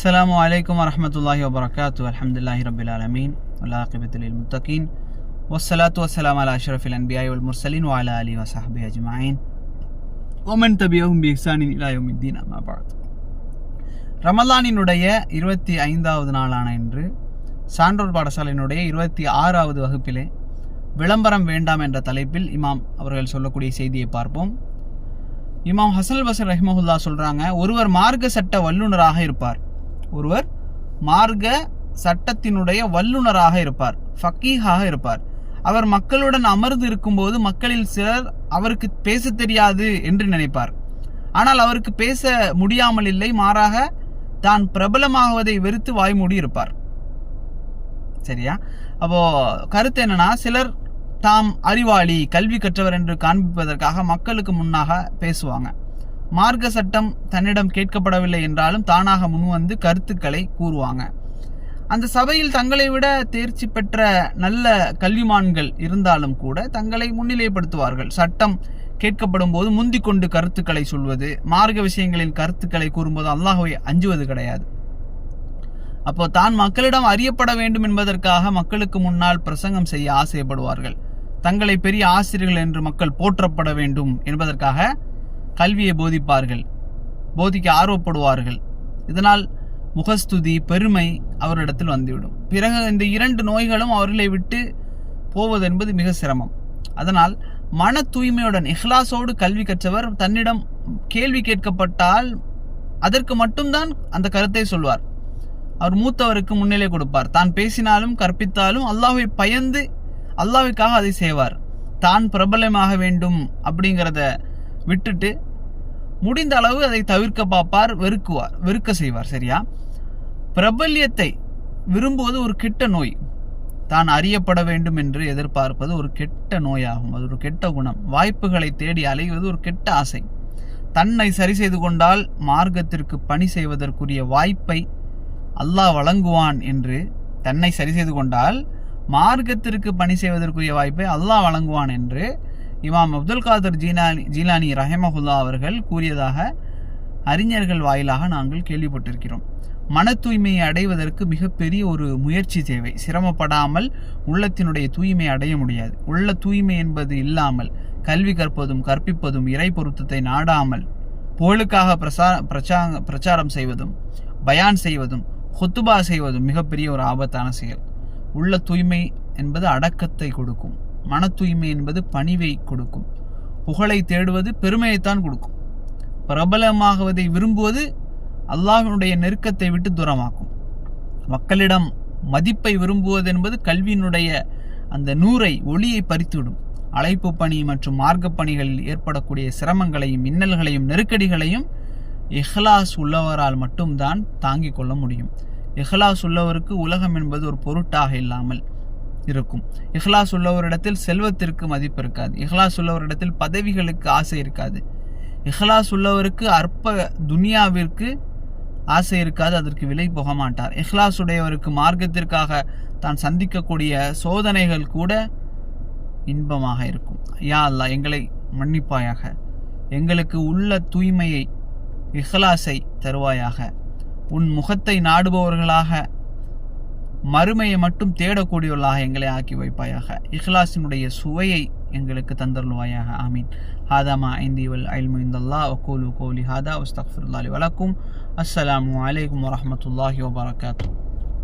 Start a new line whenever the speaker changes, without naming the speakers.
அஸ்லாம் வலைக்கம் வரமத்துல்லாஹி வபரகாத்து அலமதுல்லாஹி ரபில் அலமீன் அல்லாஹிபத்துலில் முத்தகீன் வசலாத்து வசலாம் அலா அஷ்ரஃபில் அன்பியாய் உல் முர்சலின் வாலா அலி வசாஹபி அஜ்மாயின் ஒமன் தபியஹும் பிஹ்சானின் இலாயுமித்தீன் அம்மா பார்த்து ரமலானினுடைய இருபத்தி ஐந்தாவது நாளான இன்று சான்றோர் பாடசாலையினுடைய இருபத்தி ஆறாவது வகுப்பிலே விளம்பரம் வேண்டாம் என்ற தலைப்பில் இமாம் அவர்கள் சொல்லக்கூடிய செய்தியை பார்ப்போம். இமாம் ஹசல் பசர் ரஹ்மஹுல்லா சொல்கிறாங்க ஒருவர் மார்க்க சட்ட வல்லுநராக இருப்பார். ஒருவர் மார்க்க சட்டத்தினுடைய வல்லுனராக இருப்பார் ஃபக்கீஹாக இருப்பார். அவர் மக்களுடன் அமர்ந்து இருக்கும்போது மக்களில் சிலர் அவருக்கு பேச தெரியாது என்று நினைப்பார். ஆனால் அவருக்கு பேச முடியாமல் இல்லை மாறாக தான் பிரபலமாகுவதை வெறுத்து வாய்மூடி இருப்பார். சரியா? அப்போ கருத்து என்னன்னா சிலர் தாம் அறிவாளி கல்வி கற்றவர் என்று காண்பிப்பதற்காக மக்களுக்கு முன்னாக பேசுவாங்க. மார்க்க சட்டம் தன்னிடம் கேட்கப்படவில்லை என்றாலும் தானாக முன்வந்து கருத்துக்களை கூறுவாங்க. அந்த சபையில் தங்களை விட தேர்ச்சி பெற்ற நல்ல கல்விமான்கள் இருந்தாலும் கூட தங்களை முன்னிலைப்படுத்துவார்கள். சட்டம் கேட்கப்படும் போது முந்திக் கொண்டு கருத்துக்களை சொல்வது மார்க்க விஷயங்களின் கருத்துக்களை கூறும்போது அல்லாஹுவை அஞ்சுவது கிடையாது. அப்போ தான் மக்களிடம் அறியப்பட வேண்டும் என்பதற்காக மக்களுக்கு முன்னால் பிரசங்கம் செய்ய ஆசைப்படுவார்கள். தங்களை பெரிய ஆசிரியர்கள் என்று மக்கள் போற்றப்பட வேண்டும் என்பதற்காக கல்வியை போதிப்பார்கள் போதிக்க ஆர்வப்படுவார்கள். இதனால் முகஸ்துதி பெருமை அவரிடத்தில் வந்துவிடும். பிறகு இந்த இரண்டு நோய்களும் அவர்களை விட்டு போவது என்பது மிக சிரமம். அதனால் மன தூய்மையுடன் இஹ்லாசோடு கல்வி கற்றவர் தன்னிடம் கேள்வி கேட்கப்பட்டால் அதற்கு மட்டும்தான் அந்த கருத்தை சொல்வார். அவர் மூத்தவருக்கு முன்னிலை கொடுப்பார். தான் பேசினாலும் கற்பித்தாலும் அல்லாஹை பயந்து அல்லாஹ்வுக்காக அதை செய்வார். தான் பிரபலமாக வேண்டும் அப்படிங்கிறத விட்டுட்டு முடிந்த அளவு அதை தவிர்க்க பார்ப்பார் வெறுக்குவார் வெறுக்க செய்வார் சரியா? பிரபல்யத்தை விரும்புவது ஒரு கெட்ட நோய். தான் அறியப்பட வேண்டும் என்று எதிர்பார்ப்பது ஒரு கெட்ட நோயாகும். அது ஒரு கெட்ட குணம். வாய்ப்புகளை தேடி அலைவது ஒரு கெட்ட ஆசை. தன்னை சரி செய்து கொண்டால் மார்க்கத்திற்கு பணி செய்வதற்குரிய வாய்ப்பை அல்லாஹ் வழங்குவான் என்று தன்னை சரி செய்து கொண்டால் மார்க்கத்திற்கு பணி செய்வதற்குரிய வாய்ப்பை அல்லாஹ் வழங்குவான் என்று இமாம் அப்துல் காதர் ஜீனானி ஜீலானி ரஹமஹுல்லா அவர்கள் கூறியதாக அறிஞர்கள் வாயிலாக நாங்கள் கேள்விப்பட்டிருக்கிறோம். மன தூய்மையை அடைவதற்கு மிகப்பெரிய ஒரு முயற்சி தேவை. சிரமப்படாமல் உள்ளத்தினுடைய தூய்மை அடைய முடியாது. உள்ள தூய்மை என்பது இல்லாமல் கல்வி கற்பதும் கற்பிப்பதும் இறை பொருத்தத்தை நாடாமல் புகழுக்காக பிரசா பிரச்சா பிரச்சாரம் செய்வதும் பயான் செய்வதும் ஹொத்துபா செய்வதும் மிகப்பெரிய ஒரு ஆபத்தான செயல். உள்ள தூய்மை என்பது அடக்கத்தை கொடுக்கும். மன தூய்மை என்பது பணிவை கொடுக்கும். புகழை தேடுவது பெருமையைத்தான் கொடுக்கும். பிரபலமாகுவதை விரும்புவது அல்லாஹினுடைய நெருக்கத்தை விட்டு தூரமாக்கும். மக்களிடம் மதிப்பை விரும்புவது என்பது கல்வியினுடைய அந்த நூரை ஒளியை பறித்துவிடும். அழைப்பு பணி மற்றும் மார்க்க பணிகளில் ஏற்படக்கூடிய சிரமங்களையும் இன்னல்களையும் நெருக்கடிகளையும் இஹ்லாஸ் உள்ளவரால் மட்டும்தான் தாங்கிக் கொள்ள முடியும். இஹ்லாஸ் உள்ளவருக்கு உலகம் என்பது ஒரு பொருட்டாக இல்லாமல். இருக்கும். இஹ்லாஸ் உள்ளவரிடத்தில் செல்வத்திற்கு மதிப்பு இருக்காது. இஹ்லாஸ் உள்ளவரிடத்தில் பதவிகளுக்கு ஆசை இருக்காது. இஹ்லாஸ் உள்ளவருக்கு அற்ப துனியாவிற்கு ஆசை இருக்காது. அதற்கு விலை போக மாட்டார். இஹ்லாஸ் உடையவருக்கு மார்க்கத்திற்காக தான் சந்திக்கக்கூடிய சோதனைகள் கூட இன்பமாக இருக்கும். யா அல்லா எங்களை மன்னிப்பாயாக. எங்களுக்கு உள்ள தூய்மையை இஹ்லாஸை தருவாயாக. உன் முகத்தை நாடுபவர்களாக மறுமையை மட்டும் தேடக்கூடியவர்களாக எங்களை ஆக்கி வைப்பாயாக. இஹ்லாசினுடைய சுவையை எங்களுக்கு தந்தருள்வாயாக. ஆமீன். ஹாதாமா ஐந்தி வல் அல்மு இந்தல்லா வகூலு கோலி ஹாதா. உஸ்தக்ஃபுல்லாலி வலக்கும். அஸ்ஸலாமு அலைக்கும் வரமத்துல்லாஹி வபரகாத்தூ